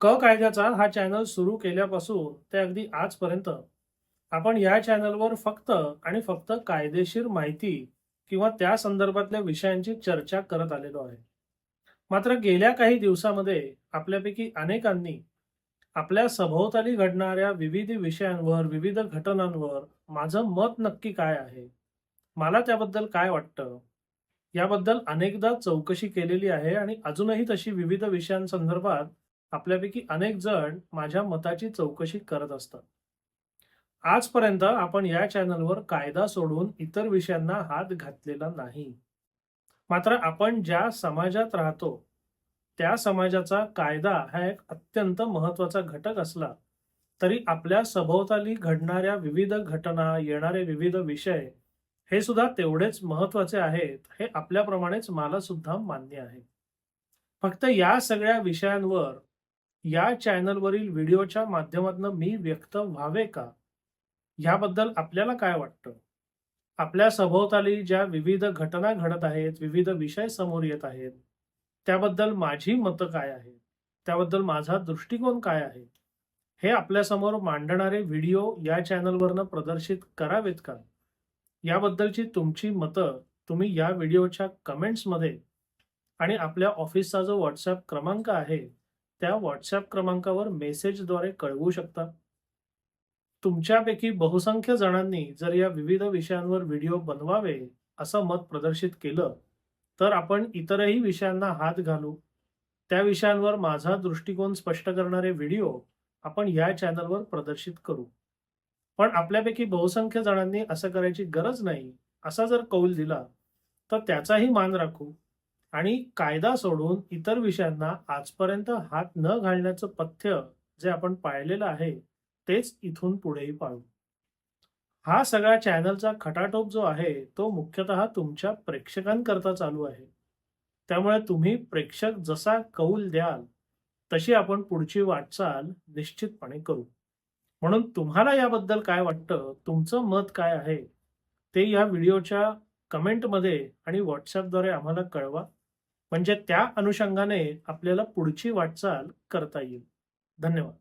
क कायद्याचा हा चॅनल सुरू केल्यापासून ते अगदी आजपर्यंत. आपण या चॅनलवर फक्त आणि फक्त कायदेशीर माहिती किंवा त्या संदर्भातल्या विषयांची चर्चा करत आलेलो आहे. मात्र गेल्या काही दिवसामध्ये आपल्यापैकी अनेकांनी आपल्या सभोवताली घडणाऱ्या विविध विषयांवर विविध घटनांवर माझं मत नक्की काय आहे? मला त्याबद्दल काय वाटतं? याबद्दल अनेकदा चौकशी केलेली आहे आणि अजूनही तशी विविध विषयांसंदर्भात आपल्यापैकी अनेक जण माझ्या मताची चौकशी करत असतात. आजपर्यंत आपण या चॅनलवर कायदा सोडून इतर विषयांना हात घातलेला नाही. मात्र आपण ज्या समाजात राहतो त्या समाजाचा कायदा हा एक अत्यंत महत्त्वाचा घटक असला तरी आपल्या सभोवताली घडणाऱ्या विविध घटना येणारे विविध विषय हे सुद्धा तेवढेच महत्त्वाचे आहेत हे आपल्याप्रमाणेच मला सुद्धा मान्य आहे. फक्त या सगळ्या विषयांवर या चॅनलवरील व्हिडिओच्या माध्यमातून मी व्यक्त व्हावे का? ह्याबद्दल आपल्याला काय वाटतं? आपल्या सभोवताली ज्या विविध घटना घडत आहेत विविध विषय समोर येत आहेत त्याबद्दल माझी मतं काय आहेत? त्याबद्दल माझा दृष्टिकोन काय आहे? हे आपल्यासमोर मांडणारे व्हिडिओ या चॅनलवरनं प्रदर्शित करावेत का? याबद्दलची तुमची मतं तुम्ही या व्हिडिओच्या कमेंट्समध्ये आणि आपल्या ऑफिसचा जो व्हॉट्सअप क्रमांक आहे त्या व्हॉट्सॲप क्रमांकावर मेसेजद्वारे कळवू शकता. तुमच्यापैकी बहुसंख्य जणांनी जर या विविध विषयांवर व्हिडिओ बनवावे असं मत प्रदर्शित केलं तर आपण इतरही विषयांना हात घालू. त्या विषयांवर माझा दृष्टिकोन स्पष्ट करणारे व्हिडिओ आपण या चॅनलवर प्रदर्शित करू. पण आपल्यापैकी बहुसंख्य जणांनी असं करायची गरज नाही असा जर कौल दिला तर त्याचाही मान राखू. आणि कायदा सोडून इतर विषयांना आजपर्यंत हात न घालण्याचं पथ्य जे आपण पाळलेलं आहे तेच इथून पुढेही पाळू. हा सगळा चॅनलचा खटाटोप जो आहे तो मुख्यतः तुमच्या प्रेक्षकांकरता चालू आहे. त्यामुळे तुम्ही प्रेक्षक जसा कौल द्याल तशी आपण पुढची वाटचाल निश्चितपणे करू. म्हणून तुम्हाला याबद्दल काय वाटतं तुमचं मत काय आहे ते या व्हिडिओच्या कमेंटमध्ये आणि व्हॉट्सॲपद्वारे आम्हाला कळवा. म्हणजे त्या अनुषंगाने आपल्याला पुढची वाटचाल करता येईल. धन्यवाद.